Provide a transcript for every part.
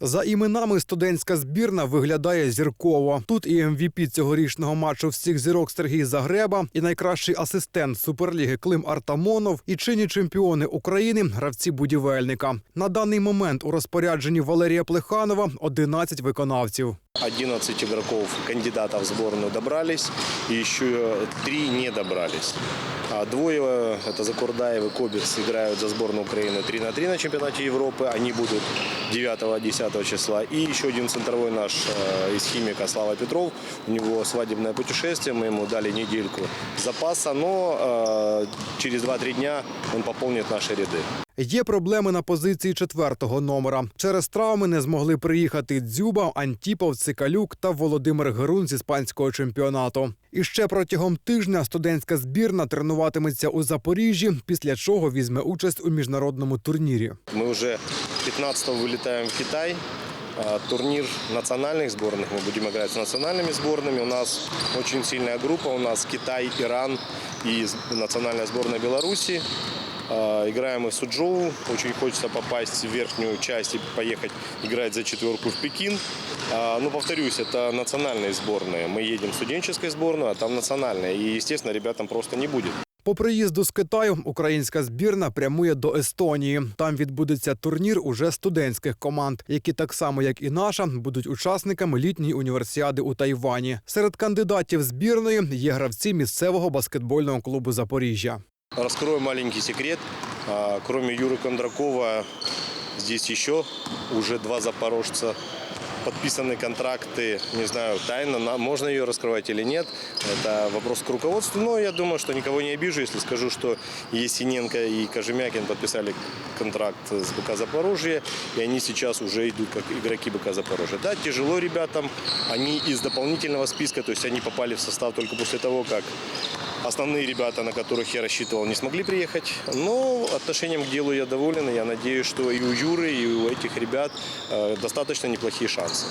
За іменами студентська збірна виглядає зірково. Тут і МВП цьогорічного матчу всіх зірок Сергій Загреба, і найкращий асистент Суперліги Клим Артамонов, і чинні чемпіони України гравці будівельника. На даний момент у розпорядженні Валерія Плеханова 11 виконавців. 11 игроков, кандидатов в сборную добрались, и еще три не добрались. А двое, это Закурдаев и Коберс, играют за сборную Украины 3 на 3 на чемпионате Европы. Они будут 9-10 числа. И еще один центровой наш э, из химика Слава Петров. У него свадебное путешествие, мы ему дали недельку запаса, но э, через 2-3 дня он пополнит наши ряды. Є проблеми на позиції четвертого номера. Через травми не змогли приїхати Дзюба, Антіпов, Цикалюк та Володимир Герун з іспанського чемпіонату. І ще протягом тижня студентська збірна тренуватиметься у Запоріжжі, після чого візьме участь у міжнародному турнірі. Мы уже 15 вылетаем в Китай. А, Турнир национальных сборных. Мы будем играть с национальными сборными. У нас очень сильная группа. У нас Китай, Иран и с- национальная сборная Беларуси. А, Играем мы в Суджоу. Очень хочется попасть в верхнюю часть и поехать играть за четверку в Пекин. А, Ну, повторюсь, это национальные сборные. Мы едем в студенческую сборную, а там национальная. И, естественно, ребятам просто не будет. По приїзду з Китаю українська збірна прямує до Естонії. Там відбудеться турнір уже студентських команд, які так само як і наша будуть учасниками літньої універсіади у Тайвані. Серед кандидатів збірної є гравці місцевого баскетбольного клубу Запоріжжя. Раскрою маленький секрет. А, Кроме Юры Кондракова, здесь еще уже два запорожца. Подписаны контракты, не знаю, тайна, на- можно ее раскрывать или нет. Это вопрос к руководству. Но я думаю, что никого не обижу, если скажу, что Есененко и Кожемякин подписали контракт с БК Запорожье, и они сейчас уже идут как игроки БК Запорожья. Да, тяжело ребятам, они из дополнительного списка, то есть они попали в состав только после того, как Основные ребята, на которых я рассчитывал, не смогли приехать. Но отношением к делу я доволен. и Я надеюсь, что и у Юры, и у этих ребят э, достаточно неплохие шансы.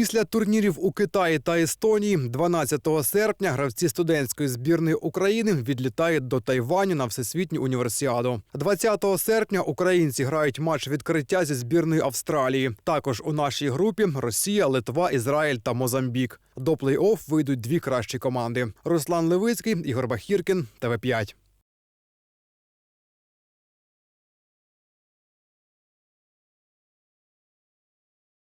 Після турнірів у Китаї та Естонії 12 серпня гравці студентської збірної України відлітають до Тайваню на всесвітню універсіаду. 20 серпня українці грають матч відкриття зі збірною Австралії. Також у нашій групі Росія, Литва, Ізраїль та Мозамбік. До плей-офф вийдуть дві кращі команди: Руслан Левицький, Ігор Бахіркін, ТВ 5